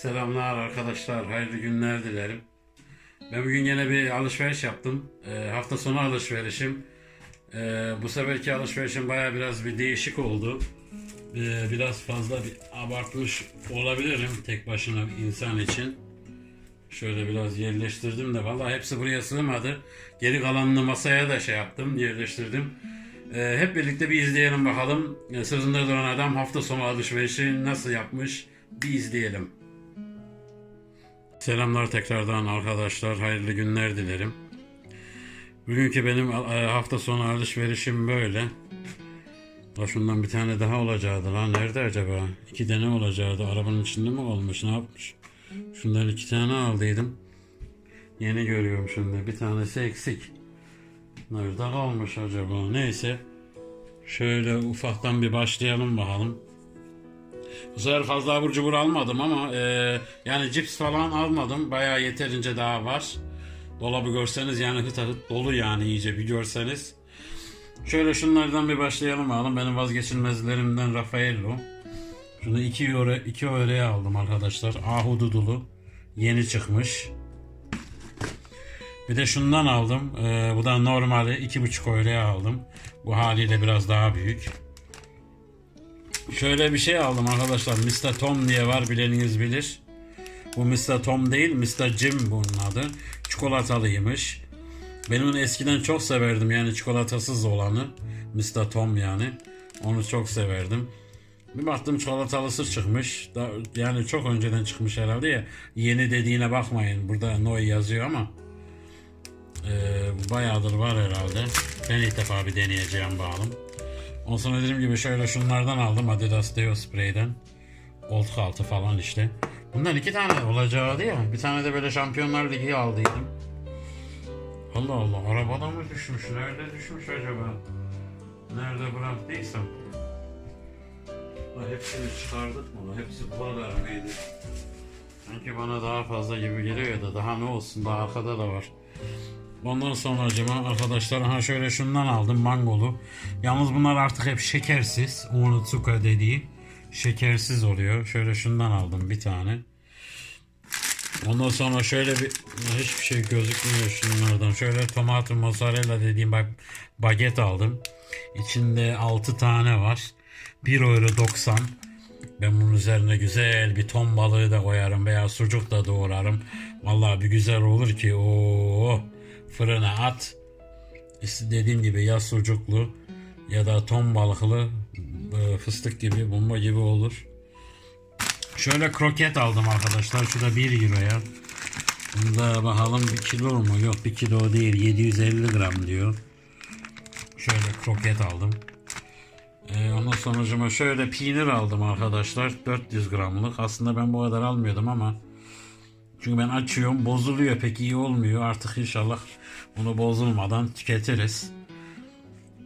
Selamlar arkadaşlar, hayırlı günler dilerim. Ben bugün yine bir alışveriş yaptım. Ee, hafta sonu alışverişim. Ee, bu seferki alışverişim baya biraz bir değişik oldu. Ee, biraz fazla bir abartmış olabilirim tek başına bir insan için. Şöyle biraz yerleştirdim de vallahi hepsi buraya sığmadı. Geri kalanını masaya da şey yaptım, yerleştirdim. Ee, hep birlikte bir izleyelim bakalım. Ee, Sözünde duran adam hafta sonu alışverişi nasıl yapmış bir izleyelim. Selamlar tekrardan arkadaşlar. Hayırlı günler dilerim. Bugünkü benim e, hafta sonu alışverişim böyle. La bir tane daha olacaktı lan. Nerede acaba? İki tane olacaktı. Arabanın içinde mi olmuş? Ne yapmış? Şundan iki tane aldıydım. Yeni görüyorum şimdi. Bir tanesi eksik. Nerede kalmış acaba? Neyse. Şöyle ufaktan bir başlayalım bakalım. Bu sefer fazla abur cubur almadım ama e, yani cips falan almadım. Bayağı yeterince daha var. Dolabı görseniz yani hıt hıt dolu yani iyice bir görseniz. Şöyle şunlardan bir başlayalım bakalım. Benim vazgeçilmezlerimden Raffaello. Şunu 2 euro, 2 euroya aldım arkadaşlar. Ahududulu. Yeni çıkmış. Bir de şundan aldım. E, bu da normali 2,5 euroya aldım. Bu haliyle biraz daha büyük. Şöyle bir şey aldım arkadaşlar. Mr. Tom diye var bileniniz bilir. Bu Mr. Tom değil Mr. Jim bunun adı. Çikolatalıymış. Ben onu eskiden çok severdim yani çikolatasız olanı. Mr. Tom yani. Onu çok severdim. Bir baktım çikolatalısı çıkmış. Yani çok önceden çıkmış herhalde ya. Yeni dediğine bakmayın. Burada Noy yazıyor ama. Bu bayağıdır var herhalde. Ben ilk defa bir deneyeceğim bakalım. Ondan sonra dediğim gibi şöyle şunlardan aldım Adidas Deo Spray'den. Gold altı falan işte. Bundan iki tane olacaktı ya. Bir tane de böyle Şampiyonlar Ligi aldıydım. Allah Allah arabada mı düşmüş? Nerede düşmüş acaba? Nerede bıraktıysam. Hepsini çıkardık mı? Hepsi bu kadar mıydı? Sanki bana daha fazla gibi geliyor ya da daha ne olsun daha arkada da var. Ondan sonra acaba arkadaşlar ha şöyle şundan aldım mangolu. Yalnız bunlar artık hep şekersiz. Onitsuka dediği şekersiz oluyor. Şöyle şundan aldım bir tane. Ondan sonra şöyle bir hiçbir şey gözükmüyor şunlardan. Şöyle tomato mozzarella dediğim bak baget aldım. İçinde 6 tane var. 1 euro 90. Ben bunun üzerine güzel bir ton balığı da koyarım veya sucuk da doğrarım. Vallahi bir güzel olur ki. Oo fırına at. İşte dediğim gibi ya sucuklu ya da ton balıklı e, fıstık gibi bomba gibi olur. Şöyle kroket aldım arkadaşlar. Şu da 1 euroya. Bunda bakalım 1 kilo mu? Yok 1 kilo değil. 750 gram diyor. Şöyle kroket aldım. Ee, ondan sonucuma şöyle peynir aldım arkadaşlar. 400 gramlık. Aslında ben bu kadar almıyordum ama çünkü ben açıyorum bozuluyor pek iyi olmuyor. Artık inşallah bunu bozulmadan tüketiriz.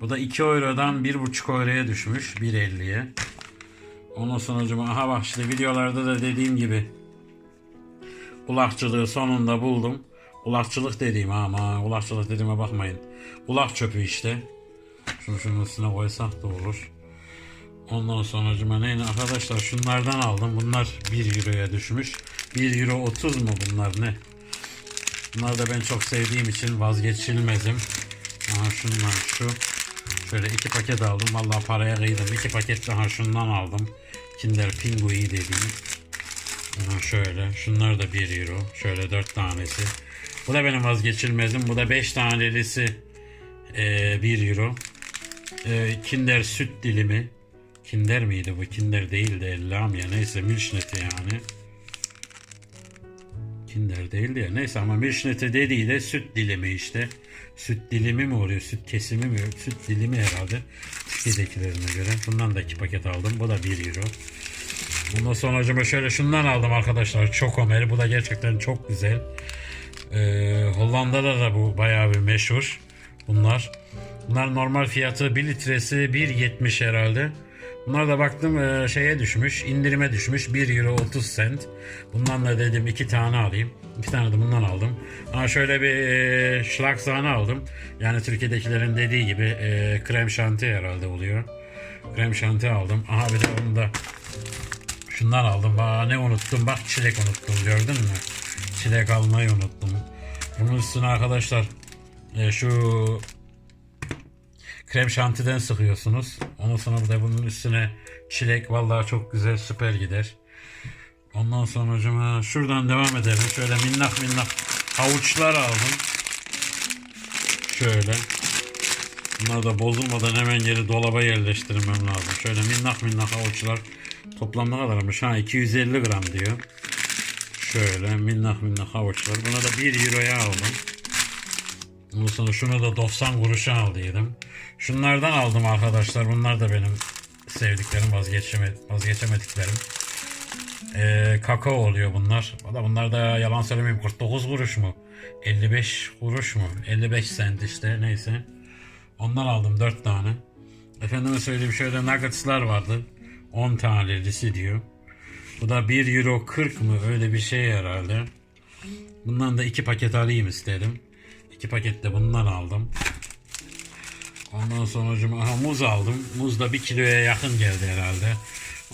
Bu da 2 eurodan 1,5 euroya düşmüş 1.50'ye. Ondan sonucuma aha bak işte videolarda da dediğim gibi kulakçılığı sonunda buldum. Kulakçılık dediğim ama kulakçılık dediğime bakmayın. Kulak çöpü işte. Şunu şunun üstüne koysak da olur. Ondan sonucuma neyini arkadaşlar şunlardan aldım. Bunlar 1 euroya düşmüş. 1 euro 30 mu bunlar ne? Bunlar da ben çok sevdiğim için vazgeçilmezim. Aha şundan şu. Şöyle iki paket aldım. Vallahi paraya kıydım. İki paket daha şundan aldım. Kinder Pingui dediğim. Aha şöyle. Şunlar da 1 euro. Şöyle 4 tanesi. Bu da benim vazgeçilmezim. Bu da 5 tanelisi e, 1 euro. E, Kinder süt dilimi. Kinder miydi bu? Kinder değil de Ellam ya. Neyse Milchnet yani. Kinder değildi ya. Neyse ama Milchnet'e dediği de süt dilimi işte. Süt dilimi mi oluyor? Süt kesimi mi? Süt dilimi herhalde. Türkiye'dekilerine göre. Bundan da iki paket aldım. Bu da 1 euro. Bundan sonra acaba şöyle şundan aldım arkadaşlar. Çokomel. Bu da gerçekten çok güzel. Ee, Hollanda'da da bu bayağı bir meşhur. Bunlar. Bunlar normal fiyatı 1 litresi 1.70 herhalde. Bunlar da baktım e, şeye düşmüş, indirime düşmüş 1 euro 30 cent. Bundan da dedim iki tane alayım. İki tane de bundan aldım. Ama şöyle bir e, schlagsahne aldım. Yani Türkiye'dekilerin dediği gibi e, krem şanti herhalde oluyor. Krem şanti aldım. Aha bir de onu da Şundan aldım. Aa, ne unuttum? Bak çilek unuttum. Gördün mü? Çilek almayı unuttum. Bunun üstüne arkadaşlar e, şu krem şantiden sıkıyorsunuz. Ondan sonra de bunun üstüne çilek vallahi çok güzel süper gider. Ondan sonra hocam şuradan devam edelim. Şöyle minnak minnak havuçlar aldım. Şöyle. Bunlar da bozulmadan hemen geri dolaba yerleştirmem lazım. Şöyle minnak minnak havuçlar. Toplam ne kadarmış? Ha 250 gram diyor. Şöyle minnak minnak havuçlar. Buna da 1 euroya aldım. Ondan şunu da 90 kuruşa aldıydım. Şunlardan aldım arkadaşlar. Bunlar da benim sevdiklerim, vazgeçeme, vazgeçemediklerim. Ee, kakao oluyor bunlar. Da bunlar da yalan söylemeyeyim 49 kuruş mu? 55 kuruş mu? 55 cent işte neyse. Ondan aldım 4 tane. Efendime söyleyeyim şöyle nuggetslar vardı. 10 tanelisi diyor. Bu da 1 euro 40 mı öyle bir şey herhalde. Bundan da 2 paket alayım istedim. 2 paket de bundan aldım. Ondan sonra aha, muz aldım. Muz da 1 kiloya yakın geldi herhalde.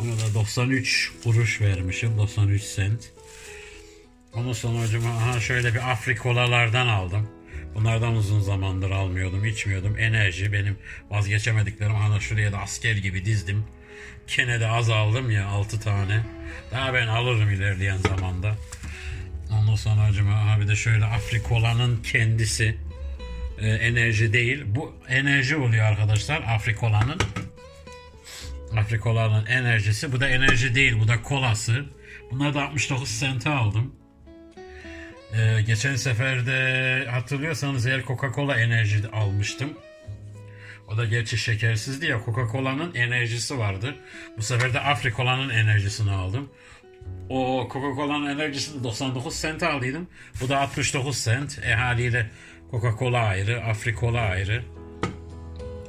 Ona da 93 kuruş vermişim. 93 cent. Ondan sonra hocam aha şöyle bir Afrikolalardan aldım. Bunlardan uzun zamandır almıyordum, içmiyordum. Enerji benim vazgeçemediklerim. Ana şuraya da asker gibi dizdim. Kene de az aldım ya 6 tane. Daha ben alırım ilerleyen zamanda. Ondan sonra hocam aha bir de şöyle Afrikola'nın kendisi. Ee, enerji değil. Bu enerji oluyor arkadaşlar Afrikola'nın. Afrikola'nın enerjisi. Bu da enerji değil. Bu da kolası. Bunları da 69 sente aldım. Ee, geçen seferde hatırlıyorsanız eğer Coca-Cola enerji almıştım. O da gerçi şekersizdi ya Coca-Cola'nın enerjisi vardı. Bu sefer de Afrikola'nın enerjisini aldım. O Coca-Cola'nın enerjisini 99 cent aldıydım. Bu da 69 cent. E haliyle Coca-Cola ayrı, Afrikola ayrı.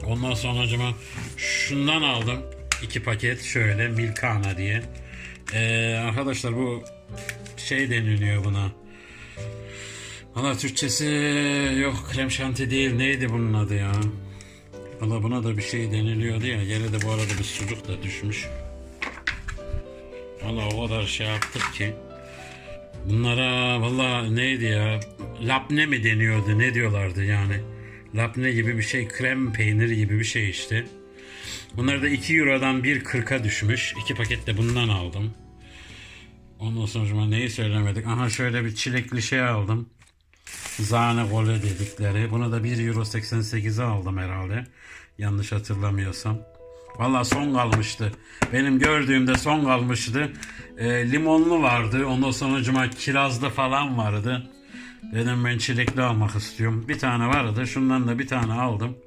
Ondan sonra acaba şundan aldım. iki paket şöyle Milkana diye. Ee, arkadaşlar bu şey deniliyor buna. Valla Türkçesi yok krem şanti değil neydi bunun adı ya. Valla buna da bir şey deniliyordu ya. Yere de bu arada bir sucuk da düşmüş. Valla o kadar şey yaptık ki. Bunlara valla neydi ya? Lapne mi deniyordu? Ne diyorlardı yani? Lapne gibi bir şey. Krem peyniri gibi bir şey işte. Bunlar da 2 Euro'dan 1.40'a düşmüş. 2 paket de bundan aldım. Ondan sonra neyi söylemedik? Aha şöyle bir çilekli şey aldım. Zane gole dedikleri. Bunu da 1 Euro 88'e aldım herhalde. Yanlış hatırlamıyorsam. Valla son kalmıştı. Benim gördüğümde son kalmıştı. E, limonlu vardı. Ondan sonra cuma kirazlı falan vardı. Dedim ben çilekli almak istiyorum. Bir tane vardı. Şundan da bir tane aldım.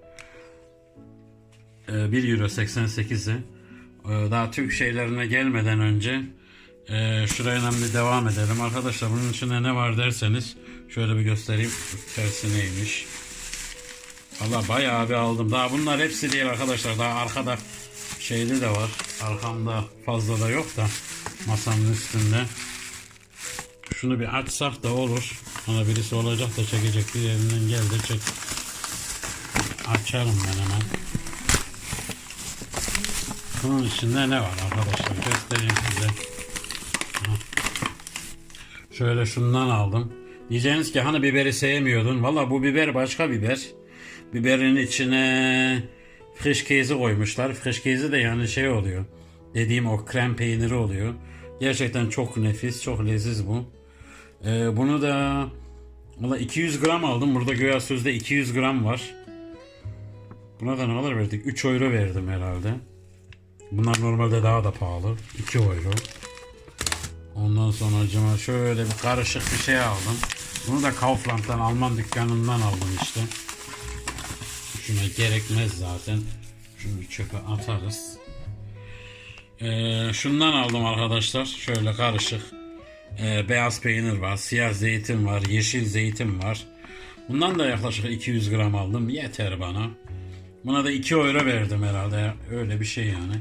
E, 1 Euro 88'i. E, daha Türk şeylerine gelmeden önce e, şuraya bir devam edelim. Arkadaşlar bunun içinde ne var derseniz şöyle bir göstereyim. Tersi neymiş. Valla bayağı bir aldım. Daha bunlar hepsi değil arkadaşlar. Daha arkada şeyli de var. Arkamda fazla da yok da masanın üstünde. Şunu bir açsak da olur. Bana birisi olacak da çekecek. Bir elinden gel de çek. Açarım ben hemen. Bunun içinde ne var arkadaşlar? Göstereyim size. Şöyle şundan aldım. Diyeceğiniz ki hani biberi sevmiyordun. Valla bu biber başka biber. Biberin içine fresh kezi koymuşlar. Fresh kezi de yani şey oluyor. Dediğim o krem peyniri oluyor. Gerçekten çok nefis, çok leziz bu. Ee, bunu da valla 200 gram aldım. Burada göya sözde 200 gram var. Buna da ne kadar verdik? 3 euro verdim herhalde. Bunlar normalde daha da pahalı. 2 euro. Ondan sonra acaba şöyle bir karışık bir şey aldım. Bunu da Kaufland'dan Alman dükkanından aldım işte. Şuna gerekmez zaten. Şunu çöpe atarız. Ee, şundan aldım arkadaşlar. Şöyle karışık. Ee, beyaz peynir var. Siyah zeytin var. Yeşil zeytin var. Bundan da yaklaşık 200 gram aldım. Yeter bana. Buna da 2 euro verdim herhalde. Öyle bir şey yani.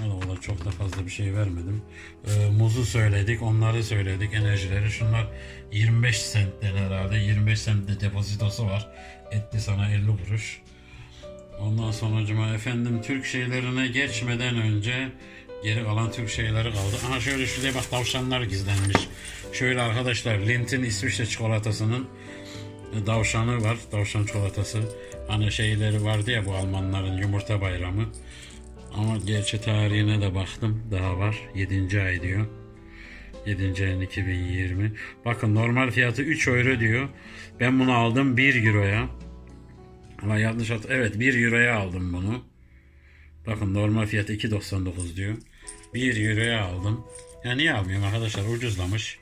Valla çok da fazla bir şey vermedim. Ee, muzu söyledik, onları söyledik, enerjileri. Şunlar 25 centten herhalde. 25 centte depozitosu var. Etti sana 50 kuruş. Ondan sonra cuma efendim Türk şeylerine geçmeden önce Geri kalan Türk şeyleri kaldı. Aha şöyle şuraya bak tavşanlar gizlenmiş. Şöyle arkadaşlar Lint'in İsviçre çikolatasının e, tavşanı var. Tavşan çikolatası. Hani şeyleri vardı ya bu Almanların yumurta bayramı. Ama gerçi tarihine de baktım. Daha var. 7. ay diyor. 7. ayın 2020. Bakın normal fiyatı 3 euro diyor. Ben bunu aldım 1 euroya. Ama yanlış hat Evet 1 euroya aldım bunu. Bakın normal fiyatı 2.99 diyor. 1 euroya aldım. Ya niye almıyorum arkadaşlar ucuzlamış.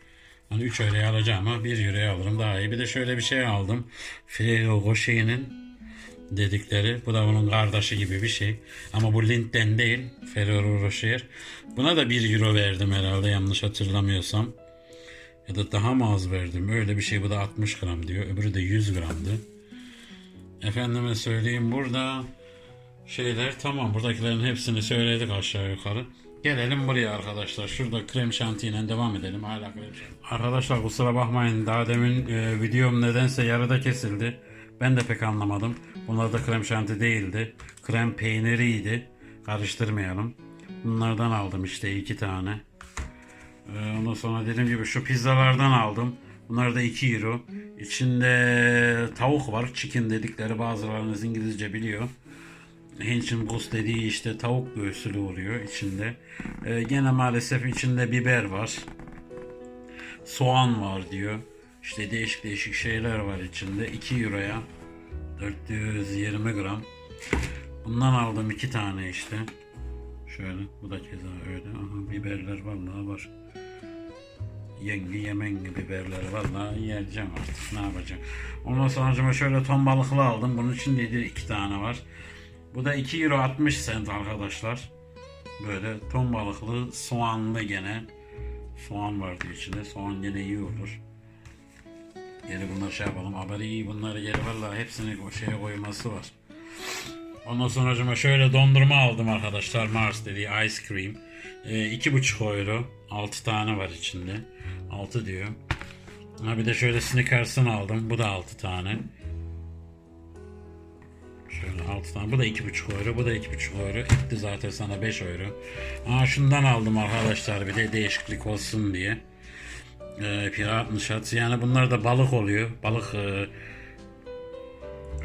Hani 3 euroya alacağım ama 1 euroya alırım daha iyi. Bir de şöyle bir şey aldım. Ferrero Rocher'in dedikleri. Bu da onun kardeşi gibi bir şey. Ama bu Lind'den değil. Ferrero Rocher. Buna da 1 euro verdim herhalde yanlış hatırlamıyorsam. Ya da daha mı az verdim? Öyle bir şey. Bu da 60 gram diyor. Öbürü de 100 gramdı. Efendime söyleyeyim burada şeyler tamam. Buradakilerin hepsini söyledik aşağı yukarı. Gelelim buraya arkadaşlar. Şurada krem şantiyle devam edelim. Hala krem şanti. Arkadaşlar kusura bakmayın. Daha demin e, videom nedense yarıda kesildi. Ben de pek anlamadım. Bunlar da krem şanti değildi. Krem peyniriydi. Karıştırmayalım. Bunlardan aldım işte iki tane. Ee, ondan sonra dediğim gibi şu pizzalardan aldım. Bunlar da 2 euro. İçinde tavuk var. Chicken dedikleri bazılarınız İngilizce biliyor. Hinchin bus dediği işte tavuk göğsülü oluyor içinde. Ee, gene maalesef içinde biber var. Soğan var diyor. İşte değişik değişik şeyler var içinde. 2 euroya 420 gram. Bundan aldım iki tane işte. Şöyle bu da keza öyle. Aha, biberler vallahi var. Yengi yemengi biberler vallahi yiyeceğim artık ne yapacağım. Ondan sonra şöyle ton balıklı aldım. Bunun içinde de iki tane var. Bu da 2 euro 60 cent arkadaşlar. Böyle ton balıklı soğanlı gene. Soğan vardı içinde. Soğan gene iyi olur. Geri bunları şey yapalım. Haberi iyi bunları geri vallahi hepsini o şeye koyması var. Ondan sonra acaba şöyle dondurma aldım arkadaşlar. Mars dediği ice cream. Ee, iki buçuk euro. 6 tane var içinde. 6 diyor. Ha bir de şöyle Snickers'ın aldım. Bu da 6 tane. Şöyle 6 tane. Bu da 2,5 euro. Bu da 2,5 euro. Etti zaten sana 5 euro. Aa şundan aldım arkadaşlar bir de değişiklik olsun diye. Ee, pirat nişatı. Yani bunlar da balık oluyor. Balık e,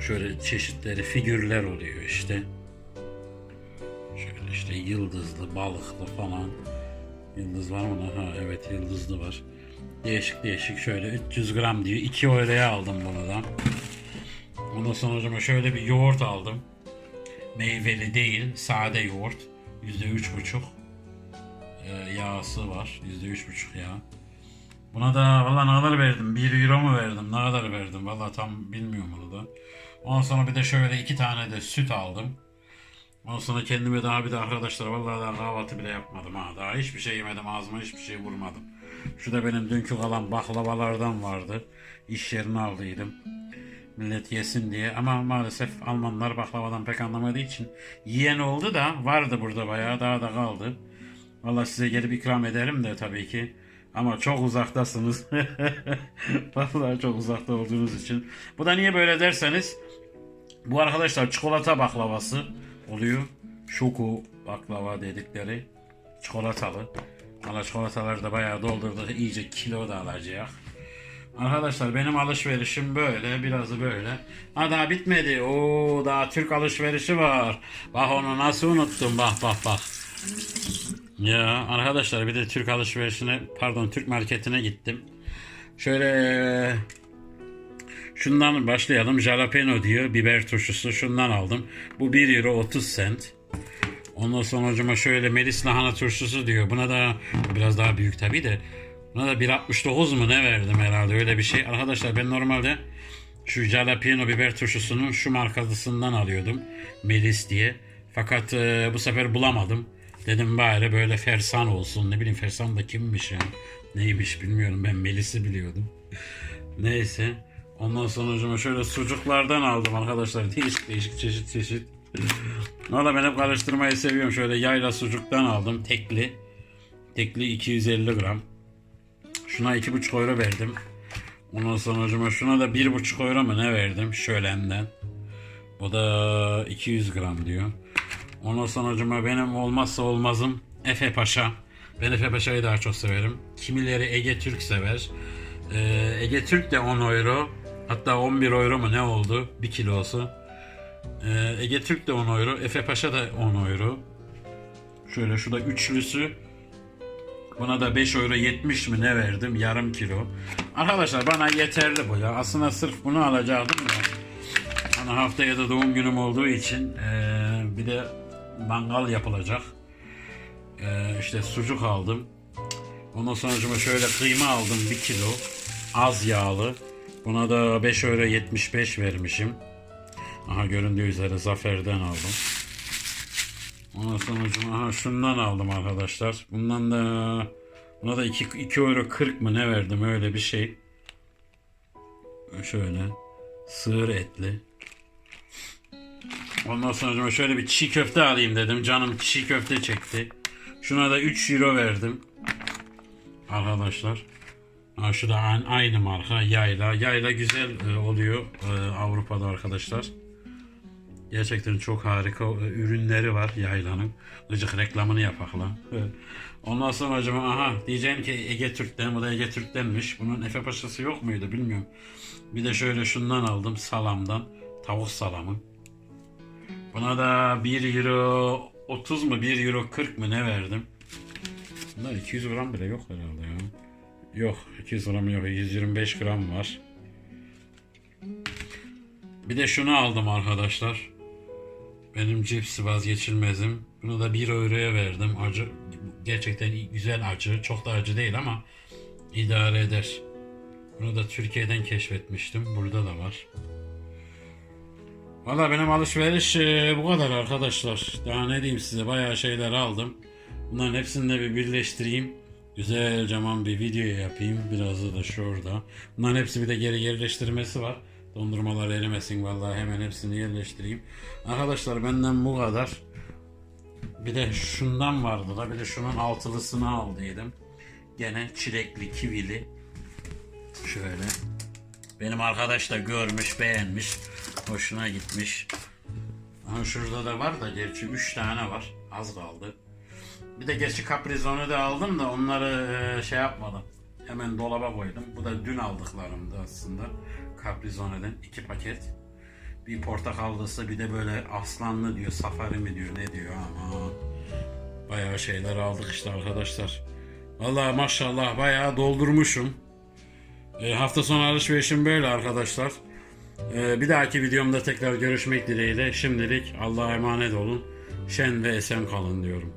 şöyle çeşitleri figürler oluyor işte. Şöyle işte yıldızlı, balıklı falan. Yıldız var mı? Ha evet yıldızlı var. Değişik değişik şöyle 300 gram diyor. 2 euroya aldım bunu da. Ondan sonra hocam şöyle bir yoğurt aldım. Meyveli değil, sade yoğurt. Yüzde üç buçuk e, yağısı var. Yüzde üç buçuk yağ. Buna da valla ne kadar verdim? 1 euro mu verdim? Ne kadar verdim? Valla tam bilmiyorum bunu da. Ondan sonra bir de şöyle iki tane de süt aldım. Ondan sonra kendime daha bir de arkadaşlar vallahi daha kahvaltı bile yapmadım ha. Daha hiçbir şey yemedim ağzıma hiçbir şey vurmadım. Şu da benim dünkü kalan baklavalardan vardı. İş yerine aldıydım. Millet yesin diye ama maalesef Almanlar baklavadan pek anlamadığı için yiyen oldu da vardı burada bayağı daha da kaldı. Valla size gelip ikram ederim de tabii ki. Ama çok uzaktasınız. Vallahi çok uzakta olduğunuz için. Bu da niye böyle derseniz bu arkadaşlar çikolata baklavası oluyor. Şoku baklava dedikleri çikolatalı. Valla çikolataları da bayağı doldurduk. iyice kilo da alacak. Arkadaşlar benim alışverişim böyle. Biraz da böyle. Ha daha bitmedi. Oo daha Türk alışverişi var. Bak onu nasıl unuttum. Bak bak bak. Ya arkadaşlar bir de Türk alışverişine pardon Türk marketine gittim. Şöyle şundan başlayalım. Jalapeno diyor biber turşusu. Şundan aldım. Bu 1 euro 30 cent. Ondan sonra hocama şöyle melis lahana turşusu diyor. Buna da biraz daha büyük tabii de. Buna da 1.69 mu ne verdim herhalde öyle bir şey. Arkadaşlar ben normalde şu jalapeno biber turşusunun şu markasından alıyordum. Melis diye. Fakat e, bu sefer bulamadım. Dedim bari böyle fersan olsun. Ne bileyim fersan da kimmiş ya. Neymiş bilmiyorum ben Melis'i biliyordum. Neyse. Ondan hocam şöyle sucuklardan aldım arkadaşlar. Değişik değişik çeşit çeşit. Valla ben hep karıştırmayı seviyorum. Şöyle yayla sucuktan aldım. Tekli. Tekli 250 gram. Şuna 2,5 euro verdim. Ondan hocam şuna da 1,5 euro mu ne verdim? Şölenden. Bu da 200 gram diyor. Sonra hocam benim olmazsa olmazım Efe Paşa. Ben Efe Paşa'yı daha çok severim. Kimileri Ege Türk sever. Ee, Ege Türk de 10 euro. Hatta 11 euro mu ne oldu? 1 kilosu. Ee, Ege Türk de 10 euro. Efe Paşa da 10 euro. Şöyle şurada üçlüsü. Buna da 5 euro 70 mi ne verdim? Yarım kilo. Arkadaşlar bana yeterli bu ya. Aslında sırf bunu alacaktım da. Hani haftaya da doğum günüm olduğu için eee, bir de mangal yapılacak. Eee işte sucuk aldım. Ondan sonra şöyle kıyma aldım 1 kilo. Az yağlı. Buna da 5 euro 75 vermişim. Aha göründüğü üzere Zafer'den aldım. Ondan sonra aha şundan aldım arkadaşlar. Bundan da buna da 2, 2 euro 40 mı ne verdim öyle bir şey. Şöyle sığır etli. Ondan sonra şöyle bir çiğ köfte alayım dedim. Canım çiğ köfte çekti. Şuna da 3 euro verdim. Arkadaşlar. Ha, şu da aynı marka Yayla. Yayla güzel e, oluyor e, Avrupa'da arkadaşlar. Gerçekten çok harika e, ürünleri var Yayla'nın. Gıcık reklamını yapak lan. Ondan sonra acaba aha diyeceğim ki Ege Türk'ten bu da Ege Türk'tenmiş. Bunun Efe Paşası yok muydu bilmiyorum. Bir de şöyle şundan aldım salamdan. Tavuk salamı. Buna da 1 euro 30 mu 1 euro 40 mı ne verdim? Bunda 200 gram bile yok herhalde ya. Yok 200 gram yok 125 gram var. Bir de şunu aldım arkadaşlar. Benim cips vazgeçilmezim. Bunu da 1 euroya verdim. Acı gerçekten güzel acı. Çok da acı değil ama idare eder. Bunu da Türkiye'den keşfetmiştim. Burada da var. Valla benim alışveriş e, bu kadar arkadaşlar. Daha ne diyeyim size bayağı şeyler aldım. Bunların hepsini de bir birleştireyim. Güzelce aman bir video yapayım. Biraz da şurada. Bunların hepsi bir de geri yerleştirmesi var. Dondurmalar erimesin vallahi hemen hepsini yerleştireyim. Arkadaşlar benden bu kadar. Bir de şundan vardı da bir de şunun altılısını aldıydım. Gene çilekli kivili. Şöyle. Benim arkadaş da görmüş beğenmiş. Hoşuna gitmiş. Aha şurada da var da gerçi 3 tane var. Az kaldı. Bir de gerçi kaprizonu da aldım da onları e, şey yapmadım. Hemen dolaba koydum. Bu da dün aldıklarımdı aslında. Caprizone'den iki paket. Bir portakallısı bir de böyle aslanlı diyor. Safari mi diyor ne diyor ama. Bayağı şeyler aldık işte arkadaşlar. Vallahi maşallah bayağı doldurmuşum. E, hafta sonu alışverişim böyle arkadaşlar. E, bir dahaki videomda tekrar görüşmek dileğiyle. Şimdilik Allah'a emanet olun. Şen ve esen kalın diyorum.